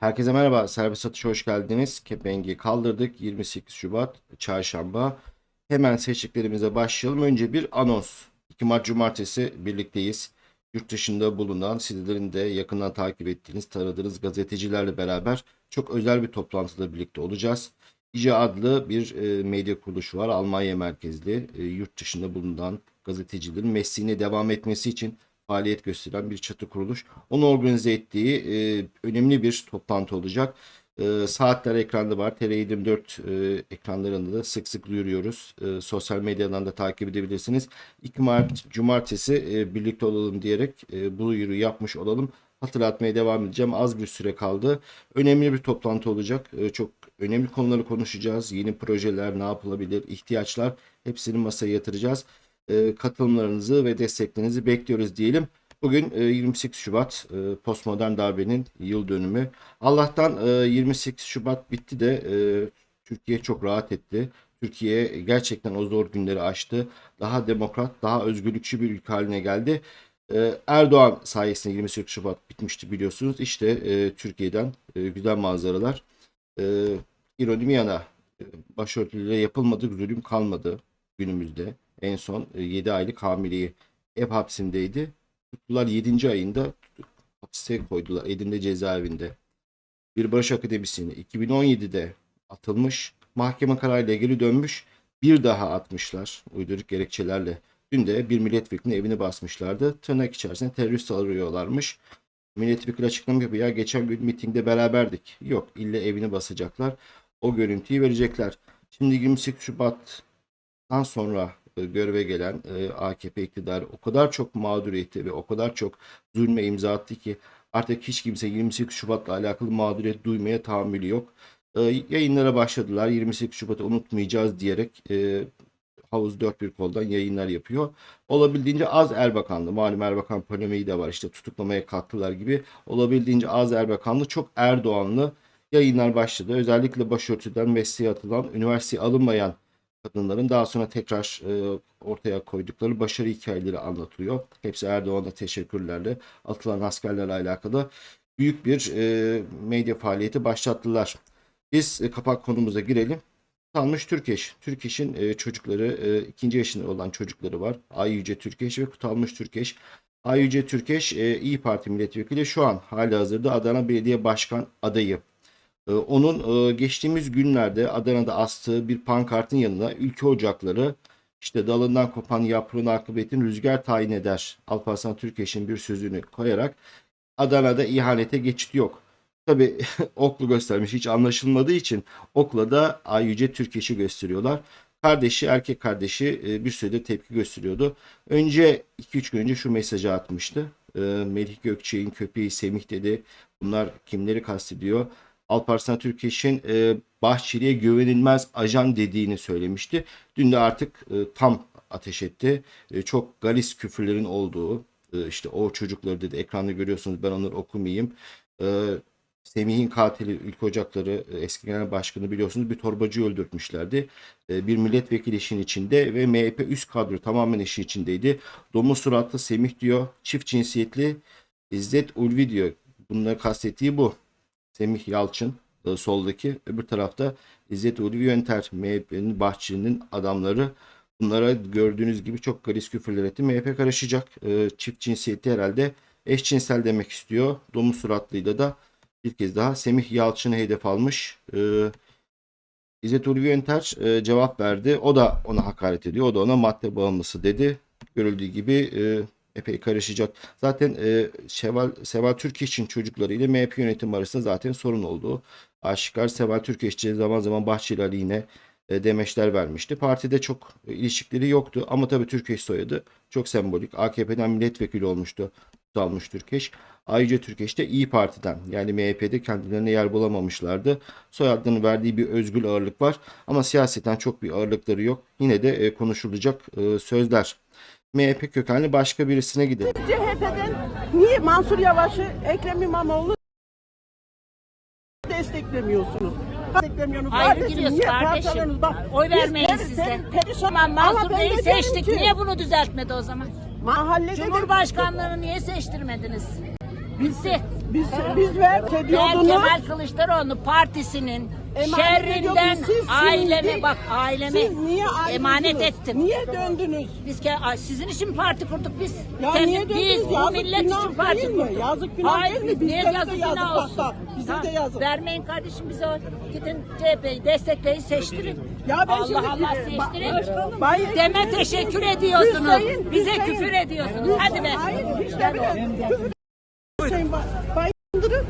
Herkese merhaba. Serbest satışa hoş geldiniz. Kepengi kaldırdık. 28 Şubat Çarşamba. Hemen seçtiklerimize başlayalım. Önce bir anons. 2 Mart Cumartesi birlikteyiz. Yurt dışında bulunan sizlerin de yakından takip ettiğiniz, tanıdığınız gazetecilerle beraber çok özel bir toplantıda birlikte olacağız. İCA adlı bir e, medya kuruluşu var. Almanya merkezli. E, yurt dışında bulunan gazetecilerin mesleğine devam etmesi için faaliyet gösteren bir çatı kuruluş. Onu organize ettiği e, önemli bir toplantı olacak. E, saatler ekranda var. TR24 e, ekranlarında da sık sık duyuruyoruz. E, sosyal medyadan da takip edebilirsiniz. 2 Mart Cumartesi e, birlikte olalım diyerek e, bu duyuru yapmış olalım. Hatırlatmaya devam edeceğim. Az bir süre kaldı. Önemli bir toplantı olacak. E, çok önemli konuları konuşacağız. Yeni projeler, ne yapılabilir, ihtiyaçlar hepsini masaya yatıracağız. E, katılımlarınızı ve desteklerinizi bekliyoruz diyelim. Bugün e, 28 Şubat e, postmodern darbenin yıl dönümü. Allah'tan e, 28 Şubat bitti de e, Türkiye çok rahat etti. Türkiye gerçekten o zor günleri aştı. Daha demokrat, daha özgürlükçü bir ülke haline geldi. E, Erdoğan sayesinde 28 Şubat bitmişti biliyorsunuz. İşte e, Türkiye'den e, güzel manzaralar. E, ironi yana e, başörtülere yapılmadık zulüm kalmadı günümüzde. En son 7 aylık hamileyi ev hapsindeydi. Tuttular 7. ayında hapse koydular Edirne cezaevinde. Bir barış akademisini 2017'de atılmış. Mahkeme kararıyla geri dönmüş. Bir daha atmışlar uyduruk gerekçelerle. Dün de bir milletvekilinin evini basmışlardı. Tırnak içerisinde terörist arıyorlarmış. Milletvekili açıklama yapıyor. Ya geçen gün mitingde beraberdik. Yok ille evini basacaklar. O görüntüyü verecekler. Şimdi 28 Şubat'tan sonra e, göreve gelen e, AKP iktidarı o kadar çok mağduriyeti ve o kadar çok zulme imza attı ki artık hiç kimse 28 Şubat'la alakalı mağduriyet duymaya tahammülü yok. E, yayınlara başladılar. 28 Şubat'ı unutmayacağız diyerek e, havuz dört bir koldan yayınlar yapıyor. Olabildiğince az Erbakanlı, malum Erbakan polemiği de var işte tutuklamaya kalktılar gibi. Olabildiğince az Erbakanlı, çok Erdoğanlı yayınlar başladı. Özellikle başörtüden mesleğe atılan, üniversiteye alınmayan kadınların daha sonra tekrar e, ortaya koydukları başarı hikayeleri anlatılıyor. Hepsi Erdoğan'a teşekkürlerle atılan askerlerle alakalı büyük bir e, medya faaliyeti başlattılar. Biz e, kapak konumuza girelim. Kutalmış Türkeş. Türkeş'in e, çocukları, e, ikinci yaşında olan çocukları var. Ay Yüce Türkeş ve Kutalmış Türkeş. Ay Yüce Türkeş e, İyi Parti milletvekili şu an hali hazırda Adana Belediye Başkan adayı. Ee, Onun e, geçtiğimiz günlerde Adana'da astığı bir pankartın yanına ülke ocakları işte dalından kopan yaprağın akıbetin rüzgar tayin eder. Alparslan Türkeş'in bir sözünü koyarak Adana'da ihanete geçit yok. Tabi oklu göstermiş hiç anlaşılmadığı için okla da Ay Yüce Türkeş'i gösteriyorlar. Kardeşi erkek kardeşi e, bir sürede tepki gösteriyordu. Önce 2-3 gün önce şu mesajı atmıştı. E, Melih Gökçe'nin köpeği Semih dedi. Bunlar kimleri kastediyor? Alparslan Türkeş'in e, Bahçeli'ye güvenilmez ajan dediğini söylemişti. Dün de artık e, tam ateş etti. E, çok galis küfürlerin olduğu e, işte o çocukları dedi ekranda görüyorsunuz ben onları okumayayım. E, Semih'in katili Ülke Ocakları e, eski genel başkanı biliyorsunuz bir torbacı öldürtmüşlerdi. E, bir milletvekili işin içinde ve MHP üst kadro tamamen işin içindeydi. Domuz suratlı Semih diyor. Çift cinsiyetli İzzet Ulvi diyor. Bunları kastettiği bu. Semih Yalçın e, soldaki. Öbür tarafta İzzet Ulvi Yönter MHP'nin Bahçeli'nin adamları. Bunlara gördüğünüz gibi çok garis küfürler etti. MHP karışacak. E, çift cinsiyeti herhalde eşcinsel demek istiyor. Domuz suratlıyla da bir kez daha Semih Yalçın'ı hedef almış. E, İzzet Ulvi Yönter e, cevap verdi. O da ona hakaret ediyor. O da ona madde bağımlısı dedi. Görüldüğü gibi e, epey karışacak. Zaten e, Seval, Seval Türkeş'in çocukları ile MHP yönetim arasında zaten sorun olduğu aşikar. Seval Türkeşçi zaman zaman Bahçeli aleyhine e, demeçler vermişti. Partide çok e, ilişkileri yoktu ama tabii Türkeş soyadı çok sembolik. AKP'den milletvekili olmuştu. Dalmış Türkeş. Ayrıca Türkeş de İyi Parti'den yani MHP'de kendilerine yer bulamamışlardı. Soyadlarının verdiği bir özgül ağırlık var ama siyaseten çok bir ağırlıkları yok. Yine de e, konuşulacak e, sözler. MHP kökenli başka birisine gidelim. CHP'den niye Mansur Yavaş'ı Ekrem İmamoğlu desteklemiyorsunuz? Desteklemiyorsunuz. Ayrı Kardeşim, giriyoruz niye kardeşim. Bak, Oy vermeyin peri- siz de. peri- perişan- Tamam Ama Mansur Bey'i seçtik. ki, Niye bunu düzeltmedi o zaman? Mahallede de- Cumhurbaşkanlığını niye seçtirmediniz? Biz biz biz ver Ben. Kemal Kılıçdaroğlu partisinin şerrinden aileme bak aileme Siz niye emanet ettim. Niye döndünüz? Biz ke- Ay, sizin için parti kurduk biz. Ya Kendi- niye döndünüz? biz bu Yazık millet günah için parti değil mi? kurduk. Yazık günah Hayır, değil mi? niye Bizlere de yazık yazık günah olsun? bak, bize Tamam, de yazık. Vermeyin kardeşim bize o. Gidin CHP'yi destekleyin seçtirin. Ya ben Allah şimdi- Allah Ba- seçtirin. Deme teşekkür ediyorsunuz. Hüseyin, bize Hüseyin. küfür ediyorsunuz. Hadi be. Hayır hiç de bile. Bay-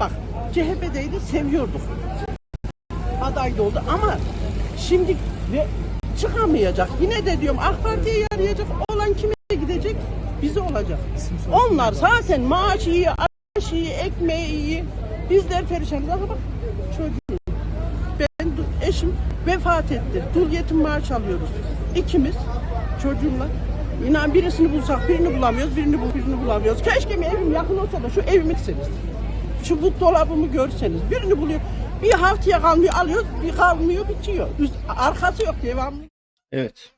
bak CHP'deydi seviyorduk. Aday da oldu ama şimdi ve çıkamayacak. Yine de diyorum AK Parti'ye yarayacak. Olan kime gidecek? Bize olacak. Onlar zaten maaş iyi, aş iyi, ekmeği iyi. Bizler perişanız. Aha bak çocuğum. Ben eşim vefat etti. Dul yetim maaş alıyoruz. İkimiz çocuğumla. İnan birisini bulsak birini bulamıyoruz, birini bul, birini bulamıyoruz. Keşke bir evim yakın olsa da şu evimi gitseniz. Şu buzdolabımı görseniz. Birini buluyor. Bir haftaya kalmıyor alıyoruz, bir kalmıyor bitiyor. Üst, arkası yok devamlı. Evet.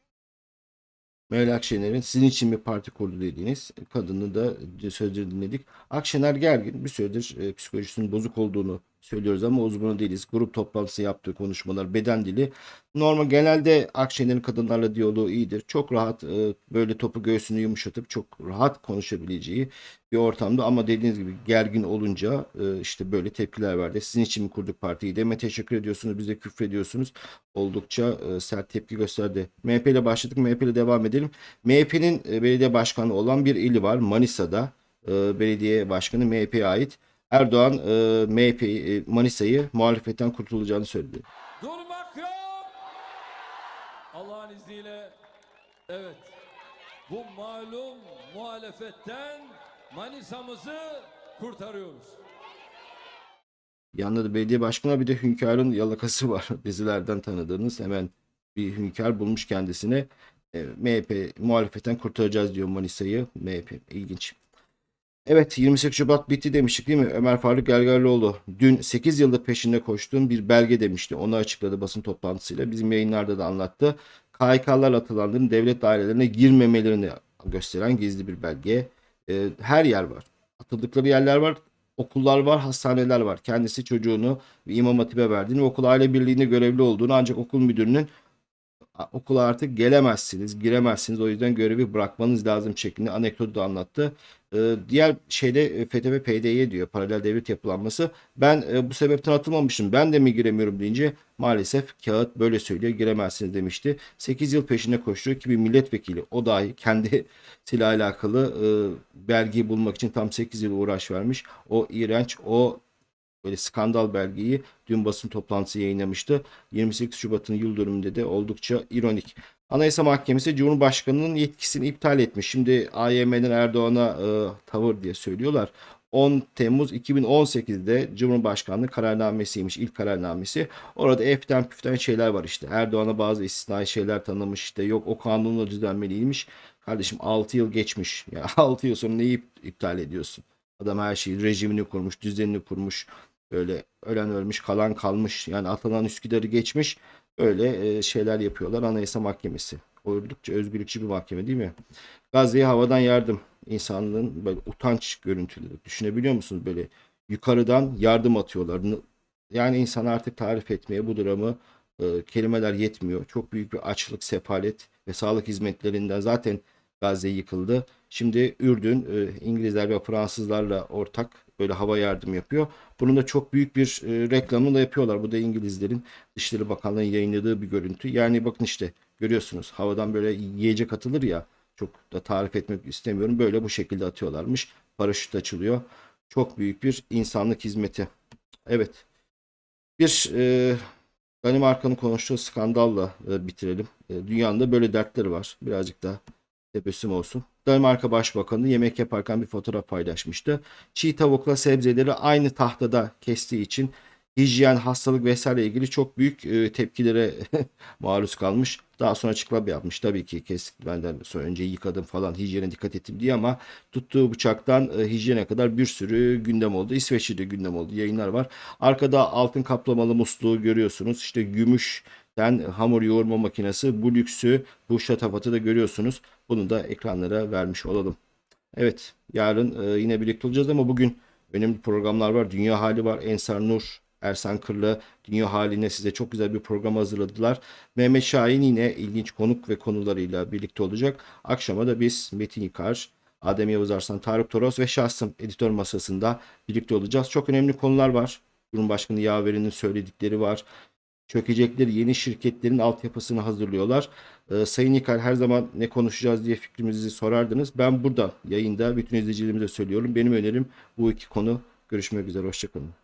Meral Akşener'in sizin için bir parti kurdu dediğiniz kadını da sözleri dinledik. Akşener gergin bir süredir e, psikolojisinin bozuk olduğunu söylüyoruz ama uzmanı değiliz. Grup toplantısı yaptığı konuşmalar, beden dili. Normal genelde Akşener'in kadınlarla diyaloğu iyidir. Çok rahat e, böyle topu göğsünü yumuşatıp çok rahat konuşabileceği bir ortamda ama dediğiniz gibi gergin olunca e, işte böyle tepkiler verdi. Sizin için mi kurduk partiyi deme teşekkür ediyorsunuz, bize küfrediyorsunuz. Oldukça e, sert tepki gösterdi. MHP ile başladık, MHP ile devam edelim. MHP'nin belediye başkanı olan bir ili var Manisa'da. Belediye başkanı MHP'ye ait. Erdoğan e, MHP e, Manisa'yı muhalefetten kurtulacağını söyledi. Durmak yok. Allah'ın izniyle evet bu malum muhalefetten Manisa'mızı kurtarıyoruz. Yanında da belediye başkanı bir de Hünkar'ın yalakası var. Dizilerden tanıdığınız hemen bir Hünkar bulmuş kendisine. E, MHP muhalefetten kurtaracağız diyor Manisa'yı. MHP ilginç. Evet 28 Şubat bitti demiştik değil mi? Ömer Faruk Gergerlioğlu dün 8 yıldır peşinde koştuğum bir belge demişti. Onu açıkladı basın toplantısıyla. Bizim yayınlarda da anlattı. KHK'larla atılanların devlet dairelerine girmemelerini gösteren gizli bir belge. E, her yer var. Atıldıkları yerler var. Okullar var, hastaneler var. Kendisi çocuğunu bir imam hatibe verdiğini, okul aile birliğinde görevli olduğunu ancak okul müdürünün "A- okula artık gelemezsiniz, giremezsiniz. O yüzden görevi bırakmanız lazım şeklinde anekdotu da anlattı. Ee, diğer şeyde e, FETÖ PDY diyor paralel devlet yapılanması. Ben e, bu sebepten atılmamışım. Ben de mi giremiyorum deyince maalesef kağıt böyle söylüyor giremezsiniz demişti. 8 yıl peşinde koşturuyor ki bir milletvekili o dahi kendisiyle alakalı e, belgeyi bulmak için tam 8 yıl uğraş vermiş. O iğrenç o böyle skandal belgeyi dün basın toplantısı yayınlamıştı. 28 Şubat'ın yıl dönümünde de oldukça ironik. Anayasa Mahkemesi Cumhurbaşkanı'nın yetkisini iptal etmiş. Şimdi AYM'den Erdoğan'a e, tavır diye söylüyorlar. 10 Temmuz 2018'de Cumhurbaşkanlığı kararnamesiymiş ilk kararnamesi. Orada eften püften şeyler var işte. Erdoğan'a bazı istisnai şeyler tanımış işte. Yok o kanunla düzenmeliymiş. Kardeşim 6 yıl geçmiş. Ya 6 yıl sonra neyi ip- iptal ediyorsun? Adam her şeyi rejimini kurmuş, düzenini kurmuş. Böyle ölen ölmüş, kalan kalmış. Yani Atalan Üsküdar'ı geçmiş. Öyle e, şeyler yapıyorlar Anayasa Mahkemesi. Oldukça özgürlükçü bir mahkeme değil mi? Gazze'ye havadan yardım. İnsanlığın böyle utanç görüntüleri. Düşünebiliyor musunuz? Böyle yukarıdan yardım atıyorlar. Yani insan artık tarif etmeye bu dramı e, kelimeler yetmiyor. Çok büyük bir açlık, sefalet ve sağlık hizmetlerinden zaten Gazze yıkıldı. Şimdi Ürdün e, İngilizler ve Fransızlarla ortak böyle hava yardım yapıyor. Bunun da çok büyük bir e, reklamını da yapıyorlar. Bu da İngilizlerin Dışişleri Bakanlığı'nın yayınladığı bir görüntü. Yani bakın işte görüyorsunuz havadan böyle yiyecek atılır ya çok da tarif etmek istemiyorum. Böyle bu şekilde atıyorlarmış. Paraşüt açılıyor. Çok büyük bir insanlık hizmeti. Evet. Bir e, Danimarka'nın konuştuğu skandalla e, bitirelim. E, dünyanın da böyle dertleri var. Birazcık da tebessüm olsun. Danimarka Başbakanı yemek yaparken bir fotoğraf paylaşmıştı. Çiğ tavukla sebzeleri aynı tahtada kestiği için hijyen, hastalık vesaire ilgili çok büyük e, tepkilere maruz kalmış. Daha sonra açıklama yapmış. Tabii ki kestik benden sonra önce yıkadım falan hijyene dikkat ettim diye ama tuttuğu bıçaktan e, hijyene kadar bir sürü gündem oldu. İsveç'te de gündem oldu. Yayınlar var. Arkada altın kaplamalı musluğu görüyorsunuz. İşte gümüşten hamur yoğurma makinesi. Bu lüksü, bu şatafatı da görüyorsunuz. Bunu da ekranlara vermiş olalım. Evet, yarın e, yine birlikte olacağız ama bugün önemli programlar var. Dünya Hali var. Ensar Nur, Ersan Kırlı Dünya Haline size çok güzel bir program hazırladılar. Mehmet Şahin yine ilginç konuk ve konularıyla birlikte olacak. Akşama da biz Metin Yıkar, Adem Yavuz Arslan, Tarık Toros ve şahsım editör masasında birlikte olacağız. Çok önemli konular var. Cumhurbaşkanı Yaveri'nin söyledikleri var. Çökecekleri yeni şirketlerin altyapısını hazırlıyorlar. Ee, Sayın Yıkar her zaman ne konuşacağız diye fikrimizi sorardınız. Ben burada yayında bütün izleyicilerimize söylüyorum. Benim önerim bu iki konu. Görüşmek üzere. Hoşçakalın.